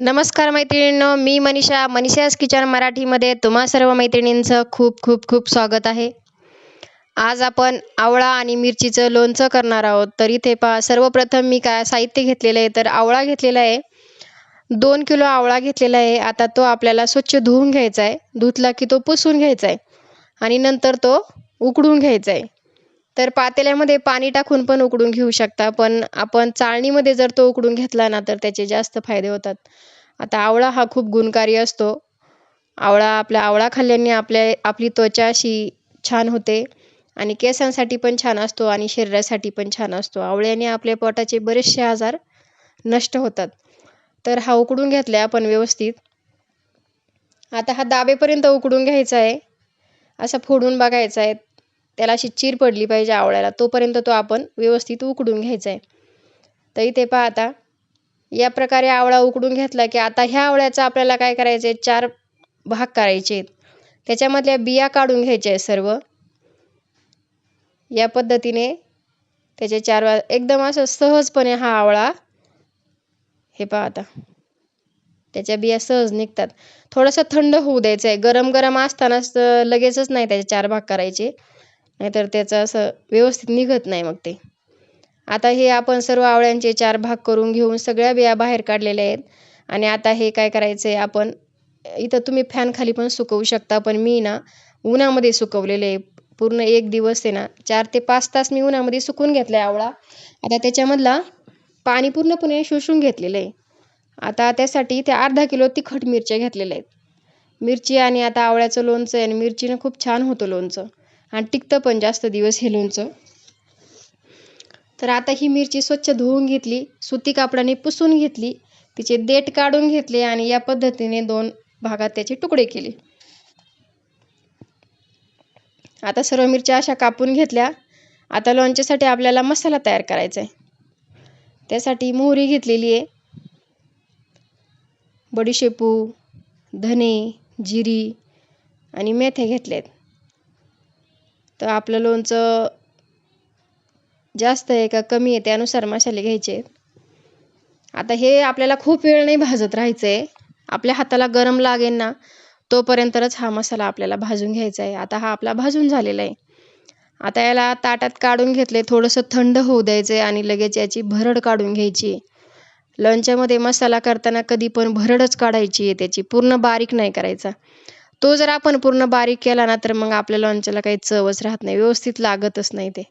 नमस्कार मैत्रिणींनो मी मनीषा मनीषाज किचन मराठीमध्ये तुम्हा सर्व मैत्रिणींचं खूप खूप खूप स्वागत आहे. आज आपण आवळा आणि मिरचीचं लोणचं करणार आहोत. तर इथे पहा सर्वप्रथम मी काय साहित्य घेतलेलं आहे तर आवळा घेतलेला आहे. दोन किलो आवळा घेतलेला आहे. आता तो आपल्याला स्वच्छ धुवून घ्यायचा आहे. धुतला की तो पुसून घ्यायचा आहे. आणि नंतर तो उकडून घ्यायचा आहे. तर पातेल्यामध्ये पाणी टाकून पण उकडून घेऊ शकता पण आपण चाळणीमध्ये जर तो उकडून घेतला ना तर त्याचे जास्त फायदे होतात. आता आवळा हा खूप गुणकारी असतो. आवळा आपला आवळा खाल्ल्याने आपल्या आपली त्वचा अशी छान होते आणि केसांसाठी पण छान असतो आणि शरीरासाठी पण छान असतो. आवळ्याने आपल्या पोटाचे बरेचसे आजार नष्ट होतात. तर हा उकडून घेतला आपण व्यवस्थित. आता हा दाबेपर्यंत उकडून घ्यायचा आहे. असा फोडून बघायचा आहे. त्याला अशी चीर पडली पाहिजे आवळ्याला. तोपर्यंत तो आपण व्यवस्थित उकडून घ्यायचा आहे तर इथे पहा आता या प्रकारे आवळा उकडून घेतला की आता ह्या आवळ्याचा आपल्याला काय करायचं आहे चार भाग करायचे. आहेत त्याच्यामधल्या बिया काढून घ्यायच्या आहे सर्व. या पद्धतीने त्याचे चार एकदम असं सहजपणे हा आवळा हे पहा आता त्याच्या बिया सहज निघतात. थोडंसं थंड होऊ द्यायचं आहे गरम गरम असतानाच लगेचच नाही त्याचे चार भाग करायचे. नाहीतर त्याचं असं व्यवस्थित निघत नाही मग ते. आता हे आपण सर्व आवळ्यांचे चार भाग करून घेऊन सगळ्या बिया बाहेर काढलेल्या आहेत. आणि आता हे काय करायचं आहे आपण इथं तुम्ही फॅनखाली पण सुकवू शकता पण मी ना उन्हामध्ये सुकवलेले आहे. पूर्ण एक दिवस आहे ना चार ते पाच तास मी उन्हामध्ये सुकवून घेतला आहे आवळा. आता त्याच्यामधला पाणी पूर्णपणे शोषून घेतलेलं आहे. आता त्यासाठी ते अर्धा किलो तिखट मिरच्या घेतलेल्या आहेत. मिरची आणि आता आवळ्याचं लोणचं आहे आणि मिरचीनं खूप छान होतं लोणचं. आणि टिकतं पण जास्त दिवस हे लोणचं. तर आता ही मिरची स्वच्छ धुवून घेतली सुती कापडाने पुसून घेतली तिचे देठ काढून घेतले आणि या पद्धतीने दोन भागात त्याचे तुकडे केले. आता सर्व मिरच्या अशा कापून घेतल्या. आता लोणच्यासाठी आपल्याला मसाला तयार करायचा आहे. त्यासाठी मोहरी घेतलेली आहे. बडीशेपू धने जिरी आणि मेथ्या आहेत तर आपलं लोणचं जास्त आहे का कमी आहे त्यानुसार मसाले घ्यायचे. आता हे आपल्याला खूप वेळ नाही भाजत राहायचं आहे आपल्या हाताला गरम लागेल ना तोपर्यंतच हा मसाला आपल्याला भाजून घ्यायचा आहे. आता हा आपला भाजून झालेला आहे. आता याला ताटात काढून घेतले थोडंसं थंड होऊ द्यायचं आहे आणि लगेच याची भरड काढून घ्यायची. लोणच्यामध्ये मसाला करताना कधी पण भरडच काढायची आहे त्याची पूर्ण बारीक नाही करायचा. तो जर आपण पूर्ण बारीक केला ना तर मग आपल्या लोणच्याला काही चवच राहत नाही. व्यवस्थित लागतच नाही ते.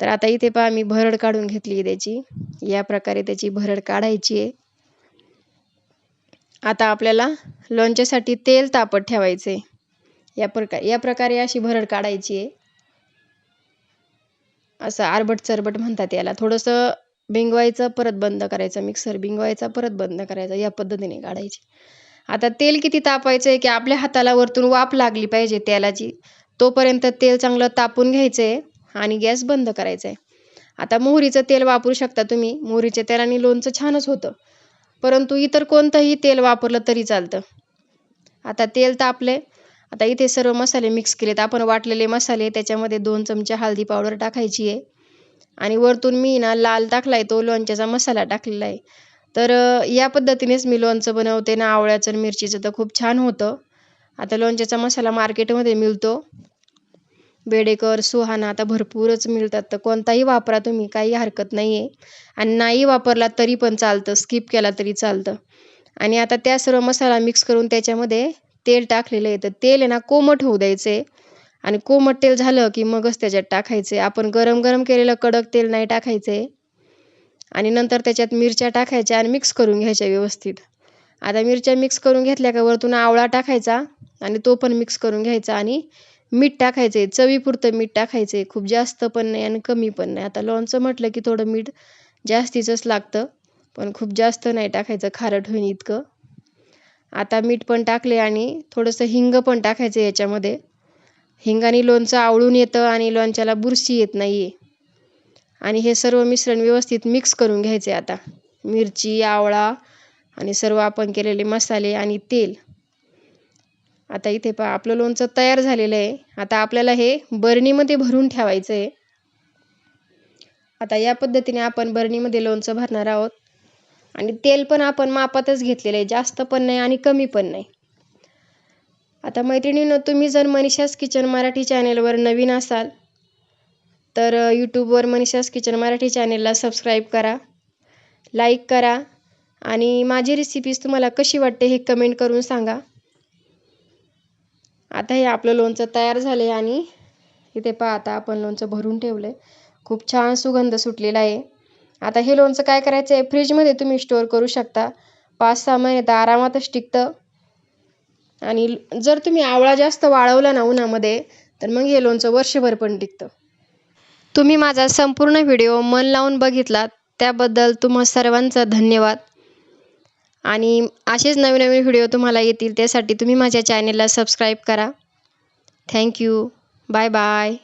तर आता इथे पहा मी भरड काढून घेतली त्याची. या प्रकारे त्याची भरड काढायची आहे. आता आपल्याला लोणच्यासाठी तेल तापत ठेवायचं आहे या प्रकार या प्रकारे अशी भरड काढायची आहे. असं आरबट चरबट म्हणतात याला. थोडंसं बिंगवायचं परत बंद करायचं. मिक्सर बिंगवायचा परत बंद करायचा. या पद्धतीने काढायची. आता तेल किती तापायचं आहे की आपल्या हाताला वरतून वाफ लागली पाहिजे तेलाची. तोपर्यंत तेल चांगलं तापून घ्यायचं आहे आणि गॅस बंद करायचा आहे आता मोहरीचं तेल वापरू शकता तुम्ही. मोहरीच्या तेलाने लोणचं छानच होतं. परंतु इतर कोणतंही तेल वापरलं तरी चालतं. आता तेल तापले आता इथे सर्व मसाले मिक्स केलेत. आपण वाटलेले मसाले त्याच्यामध्ये दोन चमचे हळदी पावडर टाकायची आहे आणि वरतून मी ना लाल टाकला आहे तो लोणच्याचा मसाला टाकलेला आहे. तर या पद्धतीनेच मी लोणचं बनवते. ना आवळ्याचं आणि मिरचीचं तर खूप छान होतं. आता लोणच्याचा मसाला मार्केटमध्ये मिळतो. बेडेकर सुहाना आता भरपूरच मिळतात. तर कोणताही वापरा तुम्ही काही हरकत नाही आहे आणि नाही वापरला तरी पण चालतं. स्किप केला तरी चालतं. आणि आता त्या सर्व मसाला मिक्स करून त्याच्यामध्ये तेल टाकलेलं आहे. तर तेल आहे ना कोमट होऊ द्यायचं. आहे आणि कोमट तेल झालं की मगच त्याच्यात टाकायचे. आपण गरम गरम केलेलं कडक तेल नाही टाकायचे. आणि नंतर त्याच्यात मिरच्या टाकायच्या आणि मिक्स करून घ्यायच्या व्यवस्थित. आता मिरच्या मिक्स करून घेतल्या का वरतून आवळा टाकायचा आणि तो पण मिक्स करून घ्यायचा आणि मीठ टाकायचं आहे चवीपुरतं मीठ टाकायचं आहे खूप जास्त पण नाही आणि कमी पण नाही. आता लोणचं म्हटलं की थोडं मीठ जास्तीचंच लागतं पण खूप जास्त नाही टाकायचं खारट होईन इतकं. आता मीठ पण टाकले आणि थोडंसं हिंग पण टाकायचं याच्यामध्ये. हिंगाने लोणचं आवळून येतं आणि लोणच्याला बुरशी येत नाही आहे आणि हे सर्व मिश्रण व्यवस्थित मिक्स करून घ्यायचे आता. मिरची आवळा आणि सर्व आपण केलेले मसाले आणि तेल. आता इथे पहा आपलं लोणचं तयार झालेलं आहे. आता आपल्याला हे बरणीमध्ये भरून ठेवायचं आहे आता या पद्धतीने आपण बरणीमध्ये लोणचं भरणार आहोत. आणि तेल पण आपण मापातच घेतलेलं आहे. जास्त पण नाही आणि कमी पण नाही. आता मैत्रिणीनं तुम्ही जर मनीषास किचन मराठी चॅनेलवर नवीन असाल तर यूट्यूबवर मनीषास किचन मराठी चॅनेलला सबस्क्राईब करा लाईक करा आणि माझी रेसिपीज तुम्हाला कशी वाटते हे कमेंट करून सांगा. आता हे आपलं लोणचं तयार झालं आहे आणि इथे पहा आता आपण लोणचं भरून ठेवलं आहे खूप छान सुगंध सुटलेला आहे. आता हे लोणचं काय करायचं आहे फ्रीजमध्ये तुम्ही स्टोअर करू शकता. पाच सहा महिने तर आरामातच टिकतं. आणि जर तुम्ही आवळा जास्त वाळवला ना उन्हामध्ये तर मग हे लोणचं वर्षभर पण टिकतं. तुम्ही माझा संपूर्ण व्हिडिओ मन लावून बघितलात त्याबद्दल तुम्हा सर्वांचा धन्यवाद. आणि असेच नवीन नवीन व्हिडिओ तुम्हाला येतील त्यासाठी तुम्ही माझ्या चॅनेलला सबस्क्राईब करा. Thank you. Bye bye.